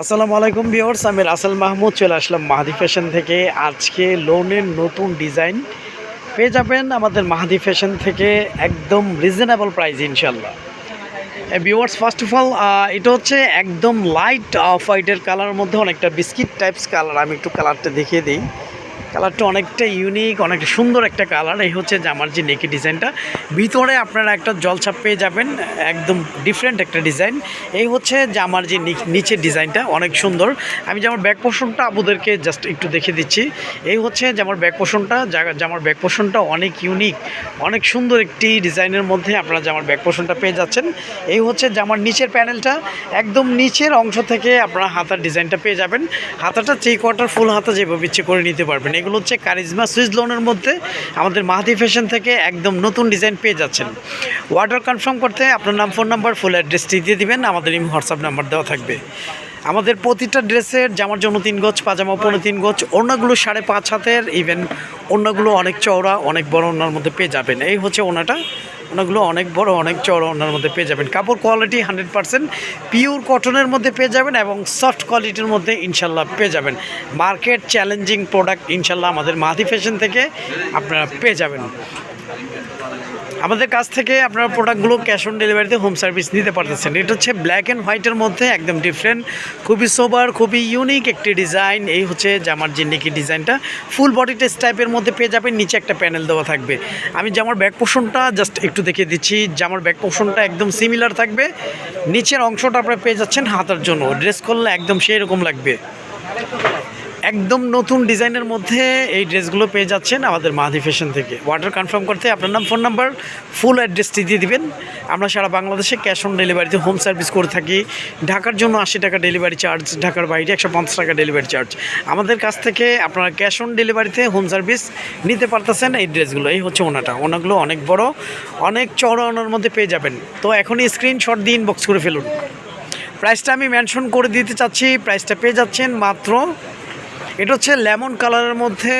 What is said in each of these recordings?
আসসালামু আলাইকুম ভিউয়ার্স, আমি রাসেল মাহমুদ, চলে আসলাম মাহাদি ফ্যাশন থেকে। আজকে লোনের নতুন ডিজাইন পেয়ে যাবেন আমাদের মাহাদি ফ্যাশন থেকে একদম রিজনেবল প্রাইস ইনশাল্লাহ ভিউয়ার্স ফার্স্ট অফ অল এটা হচ্ছে একদম লাইট অফ হোয়াইটের কালারের মধ্যে অনেকটা বিস্কিট টাইপস কালার আমি একটু কালারটা দেখিয়ে দিই। কালারটা অনেকটা ইউনিক অনেকটা সুন্দর একটা কালার। এই হচ্ছে জামার যে নেকি ডিজাইনটা ভিতরে আপনারা একটা জলছাপ পেয়ে যাবেন, একদম ডিফারেন্ট একটা ডিজাইন এই হচ্ছে জামার যে নিচের ডিজাইনটা অনেক সুন্দর। আমি জামার ব্যাক পোর্শনটা আপুদেরকে জাস্ট একটু দেখে দিচ্ছি। এই হচ্ছে জামার ব্যাক জা- জামার ব্যাক পোর্শনটা অনেক ইউনিক অনেক সুন্দর একটি ডিজাইনের মধ্যে আপনারা জামার ব্যাক পোর্শনটা পেয়ে যাচ্ছেন। এই হচ্ছে জামার নিচের প্যানেলটা একদম নিচের অংশ থেকে আপনারা হাতার ডিজাইনটা পেয়ে যাবেন। হাতাটা থ্রি কোয়ার্টার ফুল হাতা যেভাবে ইচ্ছে করে নিতে পারবেন। এগুলো হচ্ছে কারিজমা সুইচ লোনের মধ্যে আমাদের মাহাদি ফ্যাশন থেকে একদম নতুন ডিজাইন পেয়ে যাচ্ছেন। অর্ডার কনফার্ম করতে আপনার নাম ফোন নাম্বার ফুল অ্যাড্রেসটি দিয়ে দিবেন, আমাদের এই হোয়াটসঅ্যাপ নাম্বার দেওয়া থাকবে। আমাদের প্রতিটা ড্রেসের জামার জন্য তিন গজ, পাজামা পনেরো তিন গজ অন্যগুলো সাড়ে পাঁচ হাতের ইভেন অন্যগুলো অনেক চওড়া, অনেক বড় ওনার মধ্যে পেয়ে যাবেন। এই হচ্ছে ওনাটা। ওনাগুলো অনেক বড়, অনেক চড় ওনার মধ্যে পেয়ে যাবেন। কাপড় কোয়ালিটি হান্ড্রেড পারসেন্ট পিওর কটনের মধ্যে পেয়ে যাবেন এবং সফট কোয়ালিটির মধ্যে ইনশাল্লাহ পেয়ে যাবেন। মার্কেট চ্যালেঞ্জিং প্রোডাক্ট ইনশাল্লাহ আমাদের মাহাদি ফ্যাশন থেকে আপনারা পেয়ে যাবেন। আমাদের কাছ থেকে আপনারা প্রোডাক্টগুলো ক্যাশ অন ডেলিভারিতে হোম সার্ভিস নিতে পারতেছেন। এটা হচ্ছে ব্ল্যাক অ্যান্ড হোয়াইটের মধ্যে একদম ডিফারেন্ট খুবই সোবার খুবই ইউনিক একটি ডিজাইন এই হচ্ছে জামার যে নেকি ডিজাইনটা ফুল বডি টেস্ট টাইপের মধ্যে পেয়ে যাবেন, নিচে একটা প্যানেল দেওয়া থাকবে। আমি জামার ব্যাক পোর্শনটা জাস্ট একটু দেখিয়ে দিচ্ছি জামার ব্যাক পোর্শনটা একদম সিমিলার থাকবে। নিচের অংশটা আপনারা পেয়ে যাচ্ছেন হাতার জন্য। ড্রেস করলে একদম সেই রকম লাগবে। একদম নতুন ডিজাইনের মধ্যে এই ড্রেসগুলো পেয়ে যাচ্ছেন আমাদের মাহাদি ফ্যাশন থেকে। অর্ডার কনফার্ম করতে আপনার নাম ফোন নাম্বার ফুল অ্যাড্রেসটি দিয়ে দিবেন। আমরা সারা বাংলাদেশে ক্যাশ অন ডেলিভারিতে হোম সার্ভিস করে থাকি। ঢাকার জন্য আশি টাকা ডেলিভারি চার্জ ঢাকার বাইরে একশো পঞ্চাশ টাকা ডেলিভারি চার্জ আমাদের কাছ থেকে আপনারা ক্যাশ অন ডেলিভারিতে হোম সার্ভিস নিতে পারতেছেন এই ড্রেসগুলো। এই হচ্ছে ওনাটা। ওনাগুলো অনেক বড়, অনেক চড়া ওনার মধ্যে পেয়ে যাবেন। তো এখনই স্ক্রিনশট দিয়ে ইনবক্স করে ফেলুন। প্রাইসটা আমি মেনশন করে দিতে চাচ্ছি। প্রাইসটা পেয়ে যাচ্ছেন মাত্র এটা হচ্ছে লেমন কালারের মধ্যে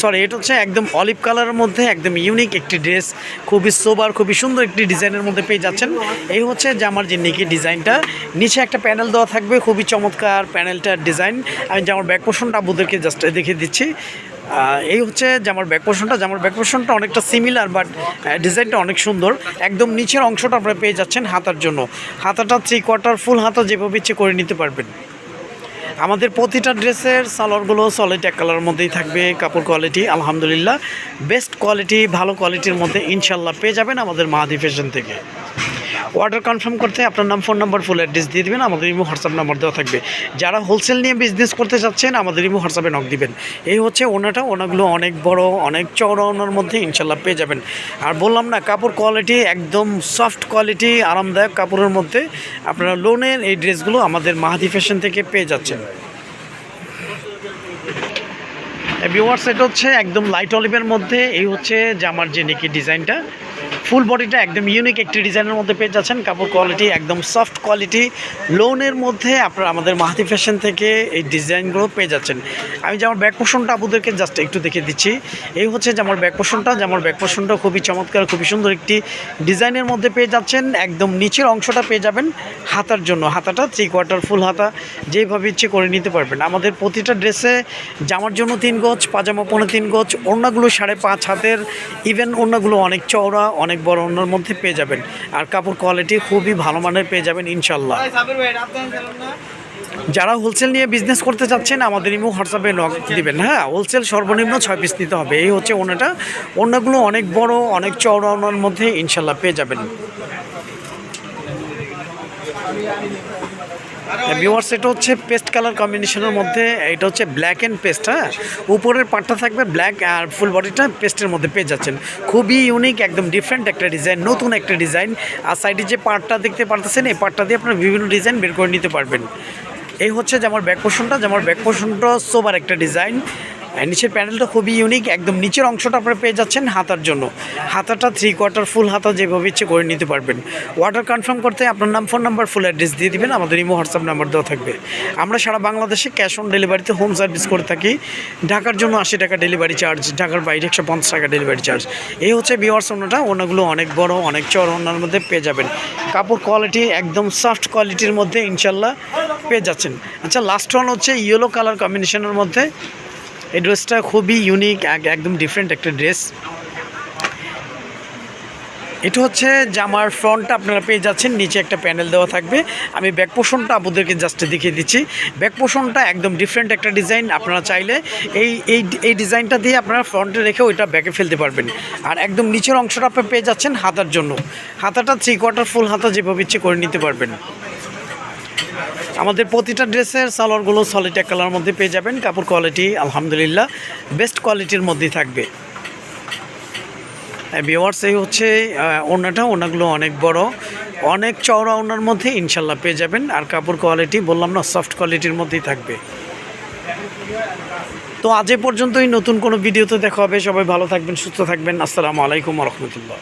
সরি এটা হচ্ছে একদম অলিভ কালারের মধ্যে, একদম ইউনিক একটি ড্রেস খুবই সোবার খুবই সুন্দর একটি ডিজাইনের মধ্যে পেয়ে যাচ্ছেন। এই হচ্ছে জামার যে নিকি ডিজাইনটা। নিচে একটা প্যানেল দেওয়া থাকবে, খুবই চমৎকার প্যানেলটার ডিজাইন আমি জামার ব্যাক পোর্শনটা আপনাদেরকে জাস্ট দেখিয়ে দিচ্ছি। এই হচ্ছে জামার ব্যাক পোর্শনটা জামার ব্যাক পোর্শনটা অনেকটা সিমিলার বাট ডিজাইনটা অনেক সুন্দর। একদম নিচের অংশটা আপনারা পেয়ে যাচ্ছেন হাতার জন্য। হাতাটা থ্রি কোয়ার্টার ফুল হাতা যেভাবে ইচ্ছে করে নিতে পারবেন। আমাদের প্রতিটা ড্রেসের সালোয়ারগুলো সলিড এক কালারের মধ্যেই থাকবে, কাপড় কোয়ালিটি আলহামদুলিল্লাহ। বেস্ট কোয়ালিটি ভালো কোয়ালিটির মধ্যে ইনশাল্লাহ পেয়ে যাবেন আমাদের মাহাদি ফ্যাশন থেকে। অর্ডার কনফার্ম করতে আপনার নাম ফোন নাম্বার ফুল অ্যাড্রেস দিয়ে দেবেন, আমাদের ইমো হোয়াটসঅ্যাপ নাম্বার দেওয়া থাকবে। যারা হোলসেল নিয়ে বিজনেস করতে চাচ্ছেন আমাদের ইমো হোয়াটসঅ্যাপে নক দিবেন। এই হচ্ছে ওনাটা, ওনাগুলো অনেক বড়, অনেক চওড়া ওনার মধ্যে ইনশাল্লাহ পেয়ে যাবেন। আর বললাম না, কাপড় কোয়ালিটি একদম সফট কোয়ালিটি আরামদায়ক কাপড়ের মধ্যে আপনারা লোনের এই ড্রেসগুলো আমাদের মাহাদি ফ্যাশন থেকে পেয়ে যাচ্ছেন। ভিউয়ার্স এটা হচ্ছে একদম লাইট অলিভের মধ্যে, এই হচ্ছে জামার যে নেকি ডিজাইনটা ফুল বডিটা একদম ইউনিক একটি ডিজাইনের মধ্যে পেয়ে যাচ্ছেন। কাপড় কোয়ালিটি একদম সফট কোয়ালিটি লোনের মধ্যে আপনারা আমাদের মাহাতি ফ্যাশন থেকে এই ডিজাইনগুলো পেয়ে যাচ্ছেন। আমি যেমন ব্যাক পোর্শনটা আপনাদেরকে জাস্ট একটু দেখে দিচ্ছি। এই হচ্ছে যেমন ব্যাক পোর্শনটা যেমন ব্যাক পোর্শনটা খুবই চমৎকার, খুবই সুন্দর একটি ডিজাইনের মধ্যে পেয়ে যাচ্ছেন। একদম নিচের অংশটা পেয়ে যাবেন হাতার জন্য। হাতাটা থ্রি কোয়ার্টার ফুল হাতা, যেভাবে ইচ্ছে করে নিতে পারবেন। আমাদের প্রতিটা ড্রেসে জামার জন্য তিন গজ, পাজামা পনেরো তিন গজ অন্যগুলো সাড়ে পাঁচ হাতের। ইভেন অন্যগুলো অনেক চওড়া, অনেক বড় অন্যর মধ্যে পেয়ে যাবেন। আর কাপড় কোয়ালিটি খুবই ভালো মানের পেয়ে যাবেন ইনশাল্লাহ। যারা হোলসেল নিয়ে বিজনেস করতে চাচ্ছেন আমাদের ইমো হোয়াটসঅ্যাপে নক দিবেন। হ্যাঁ হোলসেল সর্বনিম্ন ছয় পিস নিতে হবে। এই হচ্ছে অন্যটা অন্যগুলো অনেক বড় অনেক চওড়া ওনার মধ্যে ইনশাল্লাহ পেয়ে যাবেন। ভিউয়ার্স এটা হচ্ছে পেস্ট কালার কম্বিনেশনের মধ্যে, এটা হচ্ছে ব্ল্যাক অ্যান্ড পেস্ট হ্যাঁ? উপরের পার্টটা থাকবে ব্ল্যাক আর ফুল বডিটা পেস্টের মধ্যে পেয়ে যাচ্ছেন। খুবই ইউনিক একদম ডিফারেন্ট একটা ডিজাইন নতুন একটা ডিজাইন আর সাইডে যে পার্টটা দেখতে পারতেছেন, এই পার্টটা দিয়ে আপনারা বিভিন্ন ডিজাইন বের করে নিতে পারবেন। এই হচ্ছে যে আমার ব্যাক পোর্শনটা যে আমার ব্যাক পোর্শনটা সোবার একটা ডিজাইন নিচের প্যানেলটা খুবই ইউনিক একদম নিচের অংশটা আপনারা পেয়ে যাচ্ছেন হাতার জন্য। হাতাটা থ্রি কোয়ার্টার ফুল হাতা যেভাবে ইচ্ছে করে নিতে পারবেন। অর্ডার কনফার্ম করতে আপনার নাম ফোন নাম্বার ফুল অ্যাড্রেস দিয়ে দিবেন, আমাদের ইমো হোয়াটসঅ্যাপ নাম্বার দেওয়া থাকবে। আমরা সারা বাংলাদেশে ক্যাশ অন ডেলিভারিতে হোম সার্ভিস করে থাকি। ঢাকার জন্য আশি টাকা ডেলিভারি চার্জ ঢাকার বাইরে একশো পঞ্চাশ টাকা ডেলিভারি চার্জ এই হচ্ছে বিওয়ার্স ওনাটা ওনাগুলো অনেক বড়, অনেক চড় ওনার মধ্যে পেয়ে যাবেন। কাপড় কোয়ালিটি একদম সফট কোয়ালিটির মধ্যে ইনশাল্লাহ পেয়ে যাচ্ছেন। আচ্ছা লাস্ট ওয়ান হচ্ছে ইয়েলো কালার কম্বিনেশনের মধ্যে। এই ড্রেসটা খুবই ইউনিক একদম ডিফারেন্ট একটা ড্রেস এটা হচ্ছে জামার ফ্রন্টটা আপনারা পেয়ে যাচ্ছেন, নিচে একটা প্যানেল দেওয়া থাকবে। আমি ব্যাক পোষণটা আপনাদেরকে জাস্ট দেখিয়ে দিচ্ছি। ব্যাক পোষণটা একদম ডিফারেন্ট একটা ডিজাইন আপনারা চাইলে এই এই এই ডিজাইনটা দিয়ে আপনারা ফ্রন্টে রেখে ওইটা ব্যাকে ফেলতে পারবেন। আর একদম নিচের অংশটা আপনি পেয়ে যাচ্ছেন হাতার জন্য। হাতাটা থ্রি কোয়ার্টার ফুল হাতা যেভাবে ইচ্ছে করে নিতে পারবেন। আমাদের প্রতিটা ড্রেসের সালোয়ারগুলো সলিড এক কালার মধ্যে পেয়ে যাবেন। কাপড় কোয়ালিটি আলহামদুলিল্লাহ বেস্ট কোয়ালিটির মধ্যেই থাকবে। বিওয়ার্স এই হচ্ছে আহ, ওড়নাটা ওড়নাগুলো অনেক বড়। অনেক চওড়া ওনার মধ্যে ইনশাল্লাহ পেয়ে যাবেন। আর কাপড় কোয়ালিটি বললাম না সফট কোয়ালিটির মধ্যেই থাকবে। তো আজ এ পর্যন্তই নতুন কোনো ভিডিওতে দেখা হবে। সবাই ভালো থাকবেন সুস্থ থাকবেন। আসসালামু আলাইকুম রহমতুল্লাহ।